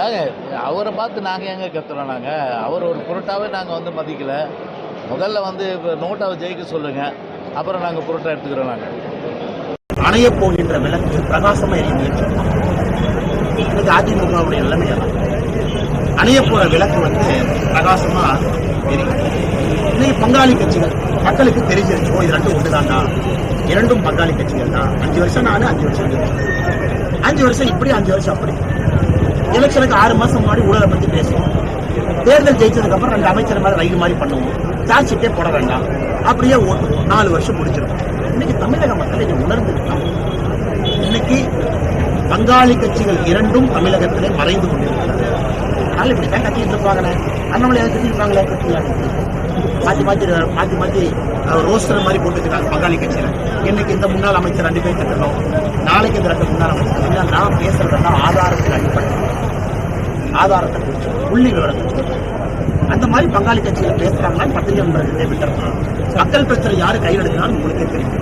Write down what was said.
ஏங்க அவரை பார்த்து நாங்கள் எங்கே கத்துறோம் நாங்கள் அவர் ஒரு பொருட்டாகவே நாங்கள் வந்து மதிக்கல. முதல்ல வந்து இப்போ நோட்டாவை ஜெயிக்க சொல்லுங்கள் அப்புறம் நாங்கள் பொருட்டா எடுத்துக்கிறோம் நாங்கள் அணைய போகின்ற விளக்கு பிரகாசமாக எரிய இன்னைக்கு அதிமுகவுடைய நிலைமை அணைய போகிற விளக்கு வந்து பிரகாசமாக எரியும் இன்னைக்கு பங்காளி கட்சிகள் மக்களுக்கு தெரிஞ்சிருச்சு ஓ இது ரெண்டும் இரண்டும் பங்காளி கட்சிகள் தான். அஞ்சு வருஷம் நானும் அஞ்சு வருஷம் அஞ்சு வருஷம் இப்படி அஞ்சு வருஷம் அப்படி. எலெக்ஷனுக்கு ஆறு மாசம் முன்னாடி ஊழலை பத்தி பேசுவோம். தேர்தல் ஜெயிச்சதுக்கு அப்புறம் ரெண்டு அமைச்சர் மாதிரி ரயில் மாதிரி பண்ணுவோம். சார்ஜ் ஷீட்டே போட வேண்டாம். அப்படியே ஓட்டுவோம் நாலு வருஷம் முடிச்சிடும் இன்னைக்கு தமிழக மக்கள் இதை உணர்ந்துருக்காங்க. இன்னைக்கு பங்காளி கட்சிகள் இரண்டும் தமிழகத்திலே மறைந்து கொண்டிருக்கிறது அதனால இப்படித்தான் கத்திட்டு இருப்பாங்களே அண்ணாமலை கத்திட்டு இருப்பாங்களே மாற்றி மாற்றி மாற்றி மாற்றி ரோஸ்டர் மாதிரி போட்டுக்கிறாங்க பங்காளி கட்சியில். இன்னைக்கு இந்த முன்னாள் அமைச்சர் ரெண்டு பேர் திட்டணும் நாளைக்கு இந்த ரெண்டு முன்னாள் அமைச்சர். ஆதாரத்தை குறிச்சு புள்ளி விவரத்தை குறிச்சு. அந்த மாதிரி பங்காளி கட்சிகள் பேசுறாங்கன்னா பத்திரிகை நண்பர்கள் விட்டுறலாம். மக்கள் பிரச்சனை யாரு கையில் எடுக்கிறான்னு உங்களுக்கே தெரியும்.